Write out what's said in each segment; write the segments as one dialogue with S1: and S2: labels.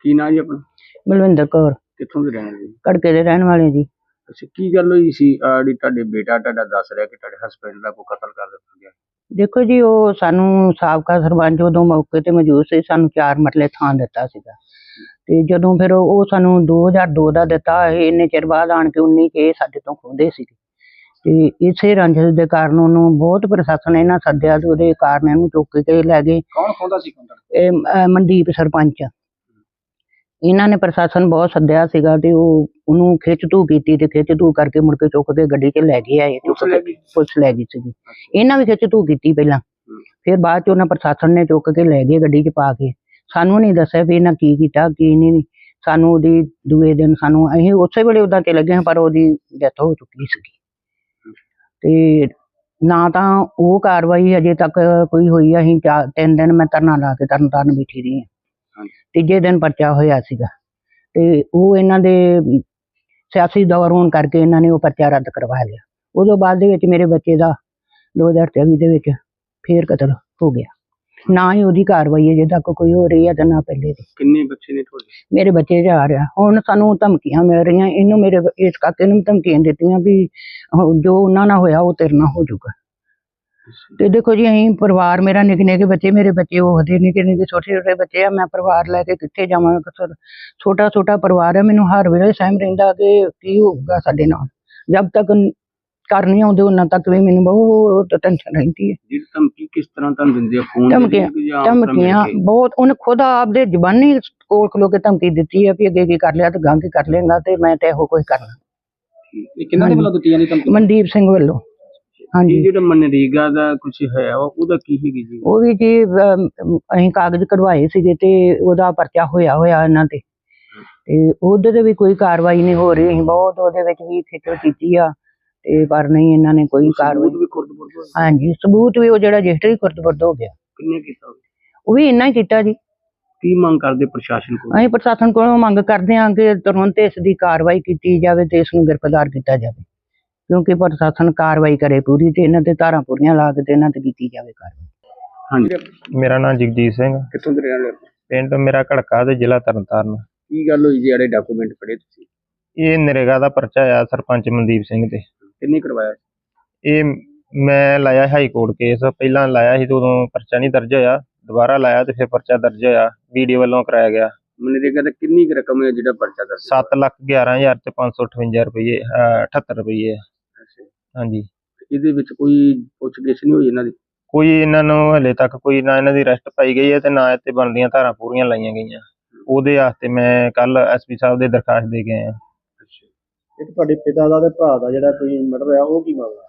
S1: ਕੀ ਨਾਂ ਜੀ ਆਪਣਾ?
S2: ਬਲਵਿੰਦਰ ਕੌਰ।
S1: ਕਿੱਥੋਂ ਦੇ ਰਹਿਣ ਵਾਲੇ ਜੀ?
S2: ਕੜਕੇ ਦੇ ਰਹਿਣ ਵਾਲੇ ਜੀ।
S1: ਅੱਛਾ ਕੀ ਗੱਲ ਹੋਈ ਸੀ? ਆਹ ਜਿਹੜੀ ਤੁਹਾਡੇ ਬੇਟਾ ਤੁਹਾਡਾ ਦੱਸ ਰਿਹਾ ਕਿ ਤੁਹਾਡੇ ਹਸਬੰਡ ਦਾ ਕੋਈ ਕਤਲ ਕਰ ਦਿੱਤਾ ਗਿਆ?
S2: ਦੇਖੋ ਜੀ ਉਹ ਸਾਨੂੰ ਸਾਬਕਾ ਸਰਪੰਚ ਉਦੋਂ ਮੌਕੇ ਤੇ ਮੌਜੂਦ ਸੀ ਸਾਨੂੰ ਚਾਰ ਮਰਲੇ ਥਾਂ ਦਿੱਤਾ ਸੀਗਾ। ਤੇ ਜਦੋਂ ਫਿਰ ਉਹ ਉਹ ਸਾਨੂੰ 2002 ਦਾ ਦਿੱਤਾ ਇਹ ਇੰਨੇ ਚਿਰ ਬਾਅਦ ਆਣ ਕੇ 19 ਕੇ ਸਾਡੇ ਤੋਂ ਖੋਦੇ ਸੀ। ਤੇ ਇਸੇ ਰੰਜਿਸ਼ ਦੇ ਕਾਰਨ ਉਹਨੂੰ ਬਹੁਤ ਪ੍ਰਸ਼ਾਸਨ ਇਹਨਾਂ ਸੱਦਿਆ ਤੇ ਉਹਦੇ ਕਾਰਨ ਇਹਨੂੰ ਚੁੱਕ ਕੇ ਲੈ ਗਏ।
S1: ਕੌਣ ਖੋਦਾ ਸੀ ਕੰਦਰ
S2: ਇਹ ਅਹ, ਮਨਦੀਪ ਸਰਪੰਚ। ਇਹਨਾਂ ਨੇ ਪ੍ਰਸ਼ਾਸਨ ਬਹੁਤ ਸੱਦਿਆ ਸੀਗਾ ਤੇ ਉਹ ਉਹਨੂੰ ਖਿੱਚ ਧੂ ਕੀਤੀ ਤੇ ਖਿੱਚ ਧੂ ਕਰਕੇ ਮੁੜ ਕੇ ਚੁੱਕ ਕੇ ਗੱਡੀ 'ਚ ਲੈ ਗਏ ਆਏ
S1: ਗਈ?
S2: ਪੁਲਿਸ ਲੈ ਗਈ ਸੀਗੀ। ਇਹਨਾਂ ਵੀ ਖਿੱਚ ਧੂ ਕੀਤੀ ਪਹਿਲਾਂ। ਫਿਰ ਬਾਅਦ 'ਚ ਉਹਨਾਂ ਪ੍ਰਸ਼ਾਸਨ ਨੇ ਚੁੱਕ ਕੇ ਲੈ ਗਏ ਗੱਡੀ 'ਚ ਪਾ ਕੇ। ਸਾਨੂੰ ਨਹੀਂ ਦੱਸਿਆ ਵੀ ਇਹਨਾਂ ਕੀ ਕੀਤਾ ਕੀ ਨਹੀਂ। ਸਾਨੂੰ ਉਹਦੀ ਦੂਏ ਦਿਨ ਸਾਨੂੰ ਅਸੀਂ ਉਸੇ ਵੇਲੇ ਉਹਦਾ ਤੇ ਲੱਗੇ ਹਾਂ, ਪਰ ਉਹਦੀ ਡੈਥ ਹੋ ਚੁੱਕੀ ਸੀਗੀ। ਤੇ ਨਾ ਤਾਂ ਉਹ ਕਾਰਵਾਈ ਅਜੇ ਤੱਕ ਕੋਈ ਹੋਈ ਆ, ਅਸੀਂ ਤਿੰਨ ਦਿਨ ਮੈਂ ਧਰਨਾ ਲਾ ਕੇ ਤਰਨ ਤਾਰਨ ਬੈਠੀ ਰਹੀ ਹਾਂ। ਤੀਜੇ ਦਿਨ ਪਰਚਾ ਹੋਇਆ ਸੀਗਾ। ਤੇ ਉਹ ਇਹਨਾਂ ਦੇ ਸਿਆਸੀ ਦੌਰ ਹੋਣ ਕਰਕੇ ਇਹਨਾਂ ਨੇ ਉਹ ਪਰਚਾ ਰੱਦ ਕਰਵਾ ਲਿਆ। ਉਦੋਂ ਬਾਅਦ ਦੇ ਵਿੱਚ ਮੇਰੇ ਬੱਚੇ ਦਾ 2023 ਦੇ ਵਿੱਚ ਫੇਰ ਕਤਲ ਹੋ ਗਿਆ। ਨਾ ਹੀ ਉਹਦੀ ਕਾਰਵਾਈ ਅਜੇ ਤੱਕ ਕੋਈ ਹੋ ਰਹੀ ਹੈ ਤੇ ਨਾ ਪਹਿਲੇ ਦੀ।
S1: ਕਿੰਨੇ ਬੱਚੇ ਨੇ ਤੁਹਾਡੇ?
S2: ਮੇਰੇ ਬੱਚੇ ਜਾ ਰਿਹਾ ਹੁਣ ਸਾਨੂੰ ਧਮਕੀਆਂ ਮਿਲ ਰਹੀਆਂ। ਇਹਨੂੰ ਮੇਰੇ ਇਸ ਕਾਕੇ ਨੂੰ ਧਮਕੀਆਂ ਦਿੱਤੀਆਂ ਵੀ ਜੋ ਉਹਨਾਂ ਨਾਲ ਹੋਇਆ ਉਹ ਤੇਰੇ ਨਾਲ ਹੋ ਜਾਊਗਾ। ਤੇ ਦੇਖੋ ਜੀ ਅਸੀਂ ਪਰਿਵਾਰ ਮੇਰਾ ਨਿੱਕੇ ਨਿੱਕੇ ਬੱਚੇ ਮੇਰੇ ਬੱਚੇ ਉਹ ਹਦੇ ਨਿੱਕੇ ਨਿੱਕੇ ਛੋਟੇ ਛੋਟੇ ਬੱਚੇ ਆ ਮੈਂ ਪਰਿਵਾਰ ਲੈ ਕੇ ਕਿੱਥੇ ਜਾਵਾਂ? ਕਸਰ ਛੋਟਾ ਛੋਟਾ ਪਰਿਵਾਰ ਹੈ ਮੈਨੂੰ ਹਰ ਵੇਲੇ ਸਹਿਮ ਰਹਿੰਦਾ ਕਿ ਕੀ ਹੋਊਗਾ ਸਾਡੇ ਨਾਲ। ਜਦ ਤੱਕ ਕਰ ਨਹੀਂ ਆਉਂਦੇ ਉਹਨਾਂ ਤੱਕ ਵੀ ਮੈਨੂੰ ਬਹੁਤ ਟੈਨਸ਼ਨ ਰਹਿੰਦੀ ਹੈ
S1: ਜਿਹੜੀ ਧਮਕੀ ਕਿਸ ਤਰ੍ਹਾਂ ਤੁਹਾਨੂੰ ਦਿੰਦੇ ਆ? ਫੋਨ
S2: ਧਮਕੀਆਂ ਧਮਕੀਆਂ ਬਹੁਤ ਉਹਨੇ ਖੁਦ ਆਪਦੇ ਜ਼ਬਾਨੀ ਕੋਲ ਖਲੋ ਕੇ ਧਮਕੀ ਦਿੱਤੀ ਹੈ ਵੀ ਅੱਗੇ ਕੀ ਕਰ ਲਿਆ ਤੇ ਗਾਂ ਕੀ ਕਰ ਲੇਗਾ ਤੇ ਮੈਂ ਤੇ ਇਹੋ ਕੁਝ ਕਰਨਾ।
S1: ਇਹ ਕਿੰਨਾ ਦੇ ਵੱਲੋਂ ਦਿੱਤੀਆਂ ਨੇ ਧਮਕੀ
S2: ਮਨਦੀਪ ਸਿੰਘ ਵੱਲੋਂ।
S1: ਇਹ
S2: ਹਾਂਜੀ
S1: ਜਿਹੜਾ ਮਨਰੇਗਾ ਦਾ ਕੁਝ ਹੈ ਉਹ- ਉਹਦਾ ਕੀ ਹੈਗੀ ਜੀ?
S2: ਉਹ ਵੀ ਜੀ ਅਮ, ਅਸੀਂ ਕਾਗਜ਼ ਕਢਵਾਏ ਸੀਗੇ ਤੇ ਉਹਦਾ ਪਰਚਾ ਹੋਇਆ ਹੋਇਆ ਇਹਨਾਂ ਤੇ। ਤੇ ਉਹਦੇ ਤੇ ਵੀ ਕੋਈ ਕਾਰਵਾਈ ਨਹੀਂ ਹੋ ਰਹੀ ਅਸੀਂ ਬਹੁਤ ਉਹਦੇ ਵਿੱਚ ਵੀ ਖੇਚਲ ਕੀਤੀ ਆ ਤੇ ਪਰ ਨਹੀਂ ਇਹਨਾਂ ਨੇ ਕੋਈ ਕਾਰਵਾਈ
S1: ਸਬੂਤ ਵੀ ਖੁਰਦ-ਬੁਰਦ ਹੋਏ।
S2: ਹਾਂਜੀ ਸਬੂਤ ਵੀ ਉਹ ਜਿਹੜਾ ਰਜਿਸਟਰੀ ਖੁਰਦ ਹੋ ਗਿਆ।
S1: ਕਿੰਨੇ ਕੀਤਾ ਹੋਵੇ?
S2: ਉਹ ਵੀ ਇੰਨਾ ਹੀ ਕੀਤਾ ਜੀ।
S1: ਕੀ ਮੰਗ ਕਰਦੇ ਪ੍ਰਸ਼ਾਸਨ ਕੋਲ?
S2: ਅਸੀਂ ਪ੍ਰਸ਼ਾਸਨ ਕੋਲੋਂ ਮੰਗ ਕਰਦੇ ਹਾਂ ਕਿ ਤੁਰੰਤ ਇਸ ਦੀ ਕਾਰਵਾਈ ਕੀਤੀ ਜਾਵੇ ਤੇ ਇਸ ਨੂੰ ਗ੍ਰਿਫਤਾਰ ਕੀਤਾ ਜਾਵੇ। ਕਿਉਂਕਿ ਪ੍ਰਸ਼ਾਸਨ ਕਾਰਵਾਈ ਕਰੇ ਪੂਰੀ ਤੇ ਇਹਨਾਂ ਤੇ ਧਾਰਾਂ ਪੂਰੀਆਂ ਲਾ ਕੇ ਤੇ ਇਹਨਾਂ ਤੇ ਕੀਤੀ ਜਾਵੇ ਕਾਰਵਾਈ।
S1: ਹਾਂਜੀ।
S3: ਮੇਰਾ ਨਾਮ ਜਗਜੀਤ ਸਿੰਘ
S1: ਕਿੱਥੋਂ ਦੇ ਰਹਿਣ ਵਾਲੇ ਹੋ?
S3: ਪਿੰਡ ਮੇਰਾ ਘੜਕਾ ਤੇ ਜ਼ਿਲ੍ਹਾ ਤਰਨਤਾਰਨ
S1: ਕੀ ਗੱਲ ਹੋਈ ਜੀ? ਜਿਹੜੇ ਡਾਕੂਮੈਂਟ ਫੜੇ ਤੁਸੀਂ?
S3: ਇਹ ਨਰੇਗਾ ਦਾ ਪਰਚਾ ਆ ਸਰਪੰਚ ਮਨਦੀਪ ਸਿੰਘ ਤੇ।
S1: ਕਿੰਨੇ ਕਰਵਾਇਆ?
S3: ਇਹ ਮੈਂ ਲਾਇਆ ਹਾਈ ਕੋਰਟ ਕੇਸ ਪਹਿਲਾਂ ਲਾਇਆ ਸੀ ਤੇ ਉਦੋਂ ਪਰਚਾ ਨਹੀਂ ਦਰਜ ਹੋਇਆ। ਦੁਬਾਰਾ ਲਾਇਆ ਤੇ ਫਿਰ ਪਰਚਾ ਦਰਜ ਹੋਇਆ। ਵੀਡੀਓ ਵੱਲੋਂ ਕਰਾਇਆ ਗਿਆ।
S1: ਮਨਰੇਗਾ ਦਾ ਕਿੰਨੀ ਕੁ ਰਕਮ ਹੈ ਜਿਹੜਾ ਪਰਚਾ ਦਰਜ
S3: 7 ਲੱਖ 11000 ਤੇ 558 ਰੁਪਏ ਅਹ 78 ਰੁਪਏ। ਹਾਂਜੀ।
S1: ਇਹਦੇ ਵਿੱਚ ਕੋਈ ਪੁੱਛਗਿੱਛ ਨਹੀਂ ਹੋਈ ਇਹਨਾਂ ਦੀ?
S3: ਕੋਈ ਇਹਨਾਂ ਨੂੰ ਹਲੇ ਤੱਕ ਕੋਈ ਨਾ ਇਹਨਾਂ ਦੀ ਅਰੈਸਟ ਪਾਈ ਗਈ ਹੈ ਤੇ ਨਾ ਇੱਥੇ ਬਣਦੀਆਂ ਧਾਰਾਂ ਪੂਰੀਆਂ ਲਾਈਆਂ ਗਈਆਂ। ਉਹਦੇ ਵਾਸਤੇ ਮੈਂ ਕੱਲ ਐਸਪੀ ਸਾਹਿਬ ਦੇ ਦਰਖਾਸਤ ਦੇ ਕੇ ਆਇਆ।
S1: ਇੱਕ ਤੁਹਾਡੇ ਪਿਤਾ ਦਾ ਤੇ ਭਰਾ ਦਾ ਜਿਹੜਾ ਕੋਈ ਮਰਡਰ ਆ ਉਹ ਕੀ ਮਾਮਲਾ?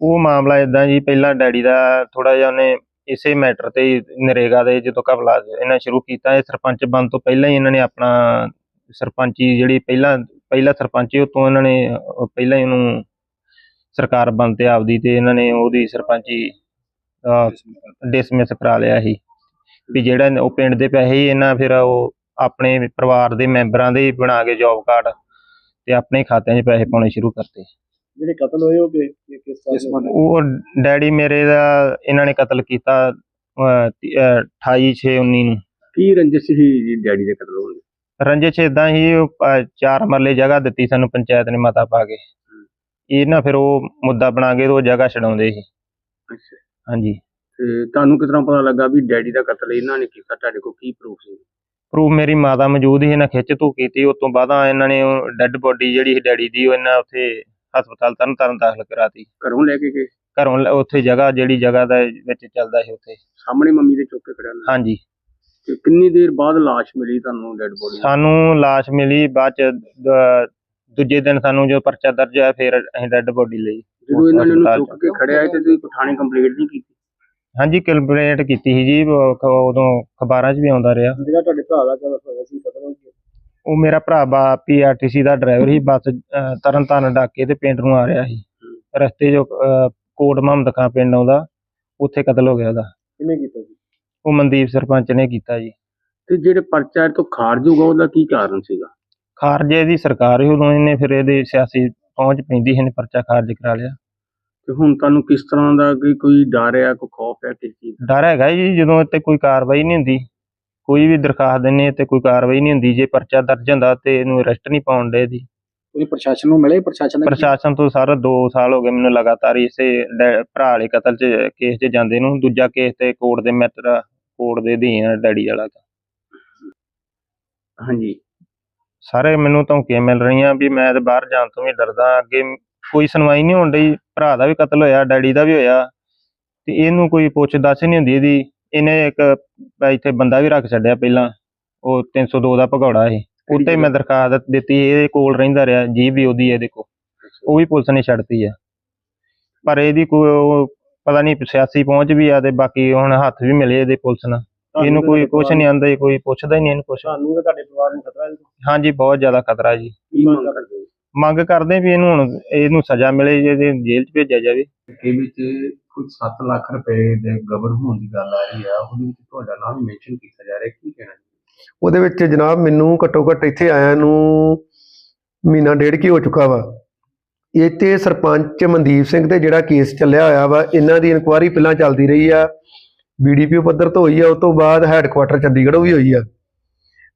S3: ਉਹ ਮਾਮਲਾ ਇਦਾਂ ਜੀ ਪਹਿਲਾਂ ਡੈਡੀ ਦਾ ਥੋੜਾ ਜਿਹਾ ਉਹਨੇ ਇਸੇ ਮੈਟਰ ਤੇ ਨਰੇਗਾ ਦੇ ਜਦੋਂ ਕਬਲਾ ਇਹਨਾਂ ਸ਼ੁਰੂ ਕੀਤਾ ਇਹ ਸਰਪੰਚ ਬਣ ਤੋਂ ਪਹਿਲਾਂ ਹੀ ਇਹਨਾਂ ਨੇ ਆਪਣਾ ਸਰਪੰਚੀ ਜਿਹੜੀ ਪਹਿਲਾਂ ਪਹਿਲਾ ਸਰਪੰਚ ਉਹ ਤੋਂ ਇਹਨਾਂ ਨੇ ਪਹਿਲਾਂ ਹੀ ਉਹਨੂੰ ਸਰਕਾਰ ਤੇ ਆਪਦੀ ਤੇ ਇਹਨਾਂ ਨੇ ਉਹਦੀ ਸਰਪੰਚੀ ਡਿਸਮਿਸ ਕਰਾ ਲਿਆ ਸੀ। ਵੀ ਜਿਹੜਾ ਉਹ ਪਿੰਡ ਦੇ ਪੈਸੇ ਹੀ ਇਹਨਾਂ ਫਿਰ ਉਹ ਆਪਣੇ ਪਰਿਵਾਰ ਦੇ ਮੈਂਬਰਾਂ ਦੇ ਬਣਾ ਕੇ ਜੌਬ ਕਾਰਡ ਤੇ ਆਪਣੇ ਖਾਤਿਆਂ 'ਚ ਪੈਸੇ ਪਾਉਣੇ ਸ਼ੁਰੂ ਕਰਤੇ।
S1: ਜਿਹੜੇ ਕਤਲ ਹੋਏ ਉਹ ਕਿਸ ਤਰ੍ਹਾਂ ਦੇ?
S3: ਉਹ ਡੈਡੀ ਮੇਰੇ ਦਾ ਇਹਨਾਂ ਨੇ ਕਤਲ ਕੀਤਾ 28 6 19 ਨੂੰ।
S1: ਕੀ ਰੰਜਿਸ਼ ਸੀ ਜੀ ਡੈਡੀ ਦੇ ਕਤਲ ਹੋਣ ਦੀ?
S3: ਰੰਜਿਸ਼ ਇਦਾਂ ਹੀ ਚਾਰ ਮਰਲੇ ਜਗ੍ਹਾ ਦਿੱਤੀ ਸਾਨੂੰ ਪੰਚਾਇਤ ਨੇ ਮਤਾ ਪਾ ਕੇ। ਇਹ ਨਾ ਫਿਰ ਉਹ ਮੁੱਦਾ ਬਣਾ ਕੇ ਉਹ ਜਗ੍ਹਾ ਛਡਾਉਂਦੇ ਸੀ।
S1: ਅੱਛਾ।
S3: ਹਾਂਜੀ।
S1: ਤੇ ਤੁਹਾਨੂੰ ਕਿਸ ਤਰ੍ਹਾਂ ਪਤਾ ਲੱਗਾ ਵੀ ਡੈਡੀ ਦਾ ਕਤਲ ਇਹਨਾਂ ਨੇ ਕੀਤਾ? ਤੁਹਾਡੇ ਕੋਲ ਕੀ ਪ੍ਰੂਫ ਸੀ?
S3: ਪ੍ਰੂਫ ਮੇਰੀ ਮਾਤਾ ਮੌਜੂਦ ਸੀ ਇਹਨਾਂ ਖਿੱਚ ਧੂ ਕੀਤੀ ਉਸ ਤੋਂ ਬਾਅਦ ਇਹਨਾਂ ਨੇ ਉਹ ਡੈੱਡ ਬੋਡੀ ਜਿਹੜੀ ਸੀ ਡੈਡੀ ਦੀ ਉਹ ਇਹਨਾਂ ਉੱਥੇ ਹਸਪਤਾਲ ਤਰਨ ਤਾਰਨ ਦਾਖਲ ਕਰਾਤੀ।
S1: ਘਰੋਂ ਲੈ ਕੇ ਗਏ?
S3: ਘਰੋਂ ਲ- ਉੱਥੇ ਜਗ੍ਹਾ ਜਿਹੜੀ ਜਗ੍ਹਾ ਦਾ ਵਿੱਚ ਚੱਲਦਾ ਸੀ ਉੱਥੇ।
S1: ਸਾਹਮਣੇ ਮੰਮੀ ਦੇ ਚੁੱਕ ਕੇ ਖੜਿਆ ਨਾ
S3: ਹਾਂਜੀ।
S1: ਤੇ ਕਿੰਨੀ ਦੇਰ ਬਾਅਦ ਲਾਸ਼ ਮਿਲੀ ਤੁਹਾਨੂੰ ਡੈਡ ਬੋਡੀ
S3: ਸਾਨੂੰ লাশ ਮਿਲੀ ਬਾਅਦ ਚ ਦ- ਦੂਜੇ ਦਿਨ ਸਾਨੂੰ ਜੋ ਪਰਚਾ ਦਰਜ ਹੋਇਆ ਫਿਰ ਅਸੀਂ ਡੈੱਡ ਬੋਡੀ ਲਈ।
S1: ਜਦੋਂ ਇਹਨਾਂ ਨੇ ਉਹਨੂੰ
S3: ਹਸਪਤਾਲ ਚ।
S1: ਚੁੱਕ ਕੇ ਖੜਿਆ ਤੇ ਤੁਸੀਂ ਪਠਾਣੇ ਕੰਪਲੀਟ ਨਹੀਂ ਕੀਤੀ?
S3: ਹਾਂਜੀ ਕੰਪਲੇਂਟ ਕੀਤੀ ਸੀ ਜੀ ਉਹ ਉਦੋਂ ਅਖਬਾਰਾਂ 'ਚ ਵੀ ਆਉਂਦਾ ਰਿਹਾ।
S1: ਜਿਹੜਾ ਤੁਹਾਡੇ ਭਰਾ ਦਾ ਕਤਲ ਹੋਇਆ ਸੀ ਕਤਲ ਹੋ ਗਿਆ?
S3: ਉਹ ਮੇਰਾ ਭਰਾ ਬਾ ਪੀਆਰਟੀਸੀ ਦਾ ਡਰਾਈਵਰ ਸੀ ਬੱਸ ਅਹ, ਤਰਨ ਤਾਰਨ ਡਾਕੇ ਤੇ ਪਿੰਡ ਨੂੰ ਆ ਰਿਹਾ ਸੀ। ਰਸਤੇ 'ਚ ਅਹ, ਕੋਟ ਮੁਹੰਮਦ ਖਾਂ ਪਿੰਡ ਆਉਂਦਾ ਉੱਥੇ ਕਤਲ ਹੋ ਗਿਆ ਉਹਦਾ।
S1: ਕਿਹਨੇ ਕੀਤਾ ਜੀ?
S3: ਉਹ ਮਨਦੀਪ ਸਰਪੰਚ ਨੇ ਕੀਤਾ ਜੀ।
S1: ਤੇ ਜਿਹੜੇ ਪਰਚਾ ਇਹ ਤੋਂ ਖਾਰਜ ਹੋਗਾ ਉਹਦਾ ਕੀ ਕਾਰਨ ਸੀਗਾ?
S3: ਖਾਰਜੇ ਦੀ ਸਰਕਾਰ ਸੀ ਉਦੋਂ ਇਹਨੇ ਫਿਰ ਇਹਦੇ ਸਿਆਸੀ ਪਹੁੰਚ ਪੈਂਦੀ ਸੀ ਇਹਨੇ ਪਰਚਾ ਖਾਰਜ ਕਰਾ ਲਿਆ।
S1: ਤੇ ਹੁਣ ਤੁਹਾਨੂੰ ਕਿਸ ਤਰ੍ਹਾਂ ਦਾ ਕੋਈ ਡਰ ਆ ਕੋਈ ਖੌਫ ਹੈ ਕਿਸ ਚੀਜ਼ ਦਾ?
S3: ਡਰ ਹੈਗਾ ਜੀ ਜਦੋਂ ਇੱਥੇ ਕੋਈ ਕਾਰਵਾਈ ਨਹੀਂ ਹੁੰਦੀ ਕੋਈ ਵੀ ਦਰਖਾਸਤ ਦਿੰਨੇ ਤੇ ਕੋਈ ਕਾਰਵਾਈ ਨਹੀਂ ਹੁੰਦੀ ਜੇ ਪਰਚਾ ਦਰਜ ਹੁੰਦਾ ਤੇ ਇਹਨੂੰ ਅਰੈਸਟ ਨਹੀਂ ਪਾਉਣ ਦੇ ਦੀ
S1: ਤੁਸੀਂ ਪ੍ਰਸ਼ਾਸਨ ਨੂੰ ਮਿਲੇ ਪ੍ਰਸ਼ਾਸਨ ਦਾ
S3: ਪ੍ਰਸ਼ਾਸਨ ਤੋਂ ਸਾਰਾ 2 ਸਾਲ ਹੋ ਗਏ ਮੈਨੂੰ ਲਗਾਤਾਰ ਇਸੇ ਭਰਾ ਵਾਲੇ ਕਤਲ ਚ ਕੇਸ 'ਚ ਜਾਂਦੇ ਨੂੰ ਦੂਜਾ ਕੇਸ ਤੇ ਕੋਰਟ ਦੇ ਮੈਟਰ ਕੋਰਟ ਦੇ ਅਧੀਨ ਆ ਡੈਡੀ ਵਾਲਾ
S1: ਹਾਂਜੀ।
S3: ਸਾਰੇ ਮੈਨੂੰ ਧਮਕੀਆਂ ਮਿਲ ਰਹੀਆਂ ਵੀ ਮੈਂ ਤੇ ਬਾਹਰ ਜਾਣ ਤੋਂ ਵੀ ਡਰਦਾ, ਅੱਗੇ ਕੋਈ ਸੁਣਵਾਈ ਨਹੀਂ ਹੋਣ ਡਈ, ਭਰਾ ਦਾ ਵੀ ਕਤਲ ਹੋਇਆ, ਡੈਡੀ ਦਾ ਵੀ ਹੋਇਆ, ਤੇ ਇਹਨੂੰ ਕੋਈ ਪੁੱਛ ਦੱਸ ਨਹੀਂ ਹੁੰਦੀ ਇਹਦੀ, ਇਹਨੇ ਇੱਕ ਇੱਥੇ ਬੰਦਾ ਵੀ ਰੱਖ ਛੱਡਿਆ ਪਹਿਲਾਂ, ਉਹ 302 ਦਾ ਭਗੌੜਾ ਸੀ, ਉੱਤੇ ਮੈਂ ਦਰਖਾਸਤ ਦਿੱਤੀ ਇਹਦੇ ਕੋਲ ਰਹਿੰਦਾ ਰਿਹਾ ਜੀ ਵੀ ਉਹਦੀ ਇਹਦੇ ਕੋਲ ਉਹ ਵੀ ਪੁਲਿਸ ਨੇ ਛੱਡਤੀ ਆ ਪਰ ਇਹਦੀ ਕੋਈ ਉਹ ਪਤਾ ਨਹੀਂ ਸਿਆਸੀ ਪਹੁੰਚ ਵੀ ਆ ਤੇ ਬਾਕੀ ਹੁਣ ਹੱਥ ਵੀ ਮਿਲੇ ਇਹਦੇ ਪੁਲਿਸ ਨਾਲ। ਇਹਨੂੰ ਕੋਈ ਕੁਛ ਨਹੀਂ ਆਂਦਾ ਕੋਈ ਪੁੱਛਦਾ ਹੀ ਨਹੀਂ ਇਹਨੂੰ ਕੁਛ।
S1: ਤੁਹਾਨੂੰ ਤੇ ਤੁਹਾਡੇ ਪਰਿਵਾਰ ਨੂੰ ਖਤਰਾ ਹੈ
S3: ਹਾਂਜੀ ਬਹੁਤ ਜ਼ਿਆਦਾ ਖਤਰਾ ਜੀ।
S1: ਕੀ ਮੰਗ ਕਰਦੇ ਹੋ
S3: ਮੰਗ ਕਰਦੇ ਵੀ ਇਹਨੂੰ ਹੁਣ ਇਹਨੂੰ ਸਜ਼ਾ ਮਿਲੇ ਜੇ ਇਹਦੇ ਜੇਲ੍ਹ 'ਚ ਭੇਜਿਆ ਜਾਵੇ।
S1: ਕਿ ਵਿੱਚ ਕੋਈ 7 ਲੱਖ ਰੁਪਏ ਦੇ ਗਬਨ ਹੋਣ ਦੀ ਗੱਲ ਆ ਰਹੀ ਆ ਉਹਦੇ ਵਿੱਚ ਤੁਹਾਡਾ ਨਾਮ ਮੈਂਸ਼ਨ ਕੀਤਾ ਜਾ ਰਿਹਾ ਕੀ ਕਹਿਣਾ
S4: ਉਹਦੇ ਵਿੱਚ ਜਨਾਬ ਮੈਨੂੰ ਘੱਟੋ ਘੱਟ ਇੱਥੇ ਆਇਆ ਨੂੰ ਮਹੀਨਾ ਡੇਢ ਕੀ ਹੋ ਚੁੱਕਾ ਵਾ। ਇੱਥੇ ਸਰਪੰਚ ਮਨਦੀਪ ਸਿੰਘ ਤੇ ਜਿਹੜਾ ਕੇਸ ਚੱਲਿਆ ਹੋਇਆ ਵਾ ਇਹਨਾਂ ਦੀ ਇਨਕੁਆਇਰੀ ਪਹਿਲਾਂ ਚੱਲਦੀ ਰਹੀ ਆ। ਬੀਡੀਪੀਓ ਪੱਧਰ ਤੋਂ ਹੋਈ ਆ ਉਸ ਤੋਂ ਬਾਅਦ ਹੈੱਡਕੁਆਟਰ ਚੰਡੀਗੜ੍ਹ ਵੀ ਹੋਈ ਆ।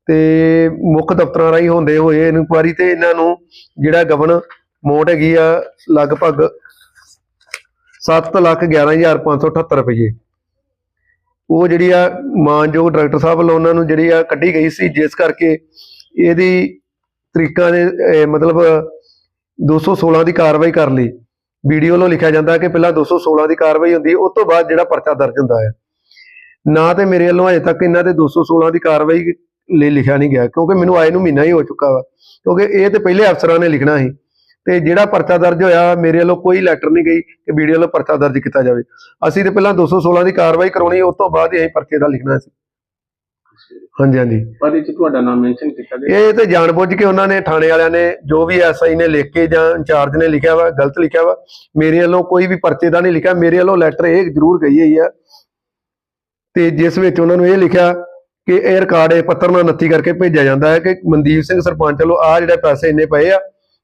S4: ਤੇ ਮੁੱਖ ਦਫ਼ਤਰਾਂ ਰਾਹੀਂ ਹੁੰਦੇ ਹੋਏ ਇਨਕੁਆਇਰੀ ਤੇ ਇਹਨਾਂ ਨੂੰ ਜਿਹੜਾ ਗਵਨ ਮੋਟ ਹੈਗੀ ਆ ਲਗਭਗ 7 ਲੱਖ 11578 ਰੁਪਏ। ਉਹ ਜਿਹੜੀ ਆ ਮਾਨਯੋਗ ਡਾਇਰੈਕਟਰ ਸਾਹਿਬ ਵੱਲੋਂ ਉਹਨਾਂ ਨੂੰ ਜਿਹੜੀ ਆ ਕੱਢੀ ਗਈ ਸੀ ਜਿਸ ਕਰਕੇ ਇਹਦੀ ਤਰੀਕਾਂ ਦੇ ਅਹ, ਮਤਲਬ 216 ਦੀ ਕਾਰਵਾਈ ਕਰ ਲਈ। ਵੀਡੀਓ ਵੱਲੋਂ ਲਿਖਿਆ ਜਾਂਦਾ ਕਿ ਪਹਿਲਾਂ 216 ਦੀ ਕਾਰਵਾਈ ਹੁੰਦੀ ਉਸ ਤੋਂ ਬਾਅਦ ਜਿਹੜਾ ਪਰਚਾ ਦਰਜ ਹੁੰਦਾ ਹੈ ਨਾ ਤੇ ਮੇਰੇ ਵੱਲੋਂ ਅਜੇ ਤੱਕ ਇਹਨਾਂ ਦੇ 216 ਦੀ ਕਾਰਵਾਈ ਲਈ ਲਿਖਿਆ ਨਹੀਂ ਗਿਆ ਕਿਉਂਕਿ ਮੈਨੂੰ ਆਏ ਨੂੰ ਮਹੀਨਾ ਹੀ ਹੋ ਚੁੱਕਾ ਵਾ। ਕਿਉਂਕਿ ਇਹ ਤੇ ਪਹਿਲੇ ਅਫਸਰਾਂ ਨੇ ਲਿਖਣਾ ਸੀ। ਤੇ ਜਿਹੜਾ ਪਰਚਾ ਦਰਜ ਹੋਇਆ ਮੇਰੇ ਵੱਲੋਂ ਕੋਈ ਲੈਟਰ ਨਹੀਂ ਗਈ ਕਿ ਵੀਡੀਓ ਵੱਲੋਂ ਪਰਚਾ ਦਰਜ ਕੀਤਾ ਜਾਵੇ। ਅਸੀਂ ਤੇ ਪਹਿਲਾਂ 216 ਦੀ ਕਾਰਵਾਈ ਕਰਾਉਣੀ ਉਸ ਤੋਂ ਬਾਅਦ ਹੀ ਅਸੀਂ ਪਰਚੇ ਦਾ ਲਿਖਣਾ ਸੀ। ਹਾਂਜੀ ਹਾਂਜੀ।
S1: ਪਰ ਇਹ ਚ ਤੁਹਾਡਾ ਨਾਮ ਮੈਂਸ਼ਨ ਕੀਤਾ ਗਿਆ।
S4: ਇਹ ਤੇ ਜਾਣਬੁੱਝ ਕੇ ਉਹਨਾਂ ਨੇ ਥਾਣੇ ਵਾਲਿਆਂ ਨੇ ਜੋ ਵੀ ਐਸਆਈ ਨੇ ਲਿਖ ਕੇ ਜਾਂ ਇੰਚਾਰਜ ਨੇ ਲਿਖਿਆ ਵਾ ਗਲਤ ਲਿਖਿਆ ਵਾ ਮੇਰੇ ਵੱਲੋਂ ਕੋਈ ਵੀ ਪਰਚੇ ਦਾ ਨਹੀਂ ਲਿਖਿਆ। ਮੇਰੇ ਵੱਲੋਂ ਲੈਟਰ ਇਹ ਜ਼ਰੂਰ ਗਈ ਆ ਤੇ ਜਿਸ ਵਿੱਚ ਉਹਨਾਂ ਨੂੰ ਇਹ ਲਿਖਿਆ ਕਿ ਇਹ ਰਿਕਾਰਡ ਇਹ ਪੱਤਰ ਨਾਲ ਨੱਤੀ ਕਰਕੇ ਭੇਜਿਆ ਜਾਂਦਾ ਹੈ ਕਿ ਮਨਦੀਪ ਸਿੰਘ ਸਰਪੰਚ ਵੱਲੋਂ ਆ ਜਿਹੜੇ ਪੈਸੇ ਇੰਨੇ ਪਏ ਆ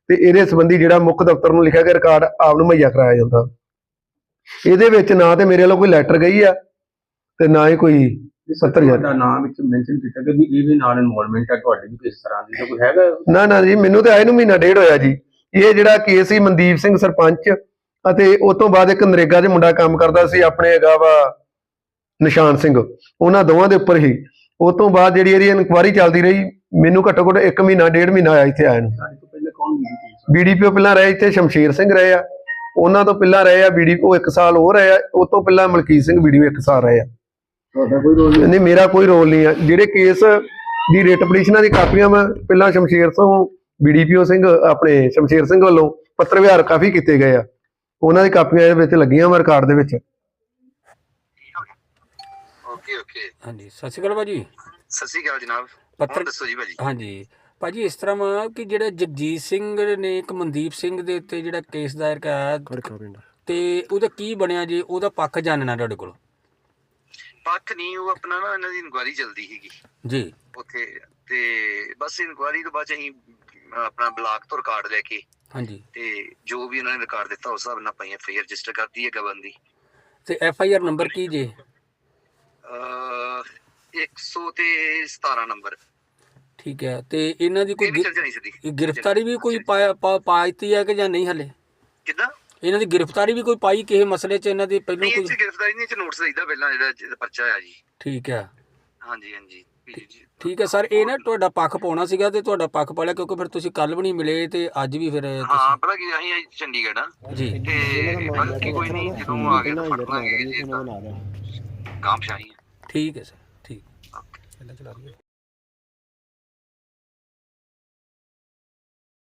S4: ਤੇ ਇਹਦੇ ਸੰਬੰਧੀ ਜਿਹੜਾ ਮੁੱਖ ਦਫ਼ਤਰ ਨੂੰ ਲਿਖਿਆ ਗਿਆ ਰਿਕਾਰਡ ਆਪ ਨੂੰ ਮੁਹੱਈਆ ਕਰਾਇਆ ਜਾਂਦਾ। ਇਹਦੇ ਵਿੱਚ ਨਾ ਤੇ ਮੇਰੇ ਵੱਲੋਂ ਕੋਈ ਲੈਟਰ ਗਈ ਆ ਤੇ ਨਾ ਹੀ ਕੋਈ ਪੱਤਰ ਜਾ
S1: ਤੁਹਾਡਾ ਨਾਮ ਵਿੱਚ ਮੈਂਸ਼ਨ ਕੀਤਾ ਵੀ ਇਹ ਵੀ ਨਾਲ ਇਨਵੋਲਵਮੈਂਟ ਹੈ ਤੁਹਾਡੀ ਵੀ ਕਿਸ ਤਰ੍ਹਾਂ ਦੀ ਤਾਂ ਕੋਈ ਹੈਗਾ?
S4: ਨਾ ਨਾ ਜੀ ਮੈਨੂੰ ਤੇ ਆਏ ਨੂੰ ਮਹੀਨਾ ਡੇਢ ਹੋਇਆ ਜੀ। ਇਹ ਜਿਹੜਾ ਕੇਸ ਸੀ ਮਨਦੀਪ ਸਿੰਘ ਸਰਪੰਚ ਅਤੇ ਉਸ ਤੋਂ ਬਾਅਦ ਇੱਕ ਨਰੇਗਾ 'ਚ ਮੁੰਡਾ ਕੰਮ ਕਰਦਾ ਸੀ ਆਪਣੇ ਹੈਗਾ ਵਾ ਨਿਸ਼ਾਨ ਸਿੰਘ। ਉਹਨਾਂ ਦੋਵਾਂ ਦੇ ਉੱਪਰ ਹੀ। ਉਸ ਤੋਂ ਬਾਅਦ ਜਿਹੜੀ ਇਹਦੀ ਇਨਕੁਆਇਰੀ ਚੱਲਦੀ ਰਹੀ ਮੈਨੂੰ ਘੱਟੋ ਘੱਟ 1 ਮਹੀਨਾ ਡੇਢ ਮਹੀਨਾ ਆਇਆ ਇੱਥੇ ਆਇਆ ਨੂੰ। ਬੀਡੀਪੀਓ ਪਹਿਲਾਂ ਰਹੇ ਇੱਥੇ ਸ਼ਮਸ਼ੀਰ ਸਿੰਘ ਰਹੇ ਆ। ਉਹਨਾਂ ਤੋਂ ਪਹਿਲਾਂ ਰਹੇ ਆ ਬੀਡੀਪੀਓ 1 ਸਾਲ ਹੋਰ ਰਹੇ ਆ। ਉਸ ਤੋਂ ਪਹਿਲਾਂ ਮਲਕੀਤ ਸਿੰਘ ਬੀਡੀਪੀਓ 1 ਸਾਲ ਰਹੇ ਆ।
S1: ਤੁਹਾਡਾ ਕੋਈ ਰੋਲ ਨਹੀਂ
S4: ਮੇਰਾ ਕੋਈ ਰੋਲ ਨਹੀਂ ਆ। ਜਿਹੜੇ ਕੇਸ ਦੀ ਰਿਟ ਪਟੀਸ਼ਨਾਂ ਦੀ ਕਾਪੀਆਂ ਮੈਂ ਪਹਿਲਾਂ ਸ਼ਮਸ਼ੀਰ ਤੋਂ ਬੀਡੀਪੀਓ ਸਿੰਘ ਆਪਣੇ ਸ਼ਮਸ਼ੀਰ ਸਿੰਘ ਵੱਲੋਂ ਪੱਤਰ ਵਿਹਾਰ ਕਾਫੀ ਕੀਤੇ ਗਏ ਆ। ਉਹਨਾਂ ਦੀ ਕਾਪੀਆਂ ਇਹਦੇ ਵਿੱਚ ਲੱਗੀਆਂ ਵਾ ਰਿਕਾਰਡ ਦੇ ਵਿੱਚ।
S5: ਓਕੇ। ਓਕੇ
S6: ਹਾਂਜੀ ਸਤਿ ਸ਼੍ਰੀ ਅਕਾਲ ਭਾਜੀ।
S5: ਸਤਿ ਸ਼੍ਰੀ ਅਕਾਲ ਜਨਾਬ।
S6: ਪੱਤਰ
S5: ਦੱਸੋ ਜੀ ਭਾਜੀ?
S6: ਹਾਂਜੀ। ਭਾਜੀ ਇਸ ਤਰ੍ਹਾਂ ਵਾ ਕਿ ਜਿਹੜਾ ਜਗਜੀਤ ਸਿੰਘ ਨੇ ਇੱਕ ਮਨਦੀਪ ਸਿੰਘ ਦੇ ਉੱਤੇ ਜਿਹੜਾ ਕੇਸ ਦਾਇਰ ਕਰਾਇਆ ਤੇ ਉਹਦਾ ਕੀ ਬਣਿਆ ਜੀ? ਉਹਦਾ ਪੱਖ ਜਾਣਨਾ ਤੁਹਾਡੇ ਕੋਲ।
S5: ਪੱਖ ਨਹੀਂ ਉਹ ਆਪਣਾ ਨਾ ਇਹਨਾਂ ਦੀ ਇਨਕੁਆਇਰੀ ਚੱਲਦੀ ਸੀਗੀ।
S6: ਜੀ।
S5: ਉੱਥੇ ਤੇ ਬਸ ਇਨਕੁਆਇਰੀ ਤੋਂ ਬਾਅਦ ਅਸੀਂ ਆਪਣਾ ਬਲਾਕ ਤੋਂ ਰਿਕਾਰਡ ਲੈ ਕੇ
S6: ਹਾਂਜੀ।
S5: ਤੇ ਜੋ ਵੀ ਉਹਨਾਂ ਨੇ ਰਿਕਾਰਡ ਦਿੱਤਾ ਉਸ ਹਿਸਾਬ ਨਾਲ ਆਪਾਂ ਐਫ ਆਈ ਆਰ ਰਜਿਸਟਰ ਕਰਤੀ ਹੈ ਗਵਨ ਦੀ।
S6: ਤੇ ਐਫ ਆਈ ਆਰ ਨੰਬਰ ਕੀ ਜੇ?
S5: 100 ਤੇ 17 ਨੰਬਰ।
S6: ਠੀਕ ਹੈ ਤੇ ਇਹਨਾਂ ਦੀ ਕੋਈ ਗ੍ਰਿਫਤਾਰੀ ਵੀ ਕੋਈ ਪਾਇਤੀ ਹੈ ਕਿ ਜਾਂ ਨਹੀਂ ਹਲੇ?
S5: ਕਿੱਦਾਂ?
S6: ਇਹਨਾਂ ਦੀ ਗ੍ਰਿਫਤਾਰੀ ਵੀ ਕੋਈ ਪਾਈ ਕਿਸੇ ਮਸਲੇ 'ਚ ਇਹਨਾਂ ਦੀ ਪਹਿਲਾਂ
S5: ਨਹੀਂ
S6: ਕੋਈ
S5: 'ਚ ਗ੍ਰਿਫਤਾਰੀ ਨਹੀਂ 'ਚ ਨੋਟਿਸ ਦਈਦਾ ਪਹਿਲਾਂ ਜਿਹੜਾ ਪਰਚਾ ਆਇਆ ਜੀ।
S6: ਠੀਕ ਹੈ।
S5: ਹਾਂਜੀ ਹਾਂਜੀ।
S6: ਠੀਕ ਹੈ ਸਰ ਇਹ ਨਾ ਤੁਹਾਡਾ ਪੱਖ ਪਾਉਣਾ ਸੀਗਾ ਤੇ ਤੁਹਾਡਾ ਪੱਖ ਪਾ ਲਿਆ ਕਿਉਂਕਿ ਫਿਰ ਤੁਸੀਂ ਕੱਲ ਵੀ ਨਹੀਂ ਮਿਲੇ ਤੇ ਅੱਜ ਵੀ ਫਿਰ
S5: ਹਾਂ ਪਤਾ ਕੀ ਅਸੀਂ ਚੰਡੀਗੜ੍ਹ ਆ
S6: ਜੀ।
S5: ਤੇ ਬਾਕੀ ਕੋਈ ਨਹੀਂ ਜਦੋਂ ਆ ਗਏ ਤਾਂ ਫੜ ਲਾਂਗੇ ਜੀ ਗਾਮ ਸ਼ਾਹੀ
S6: ਠੀਕ ਹੈ ਸਰ ਠੀਕ।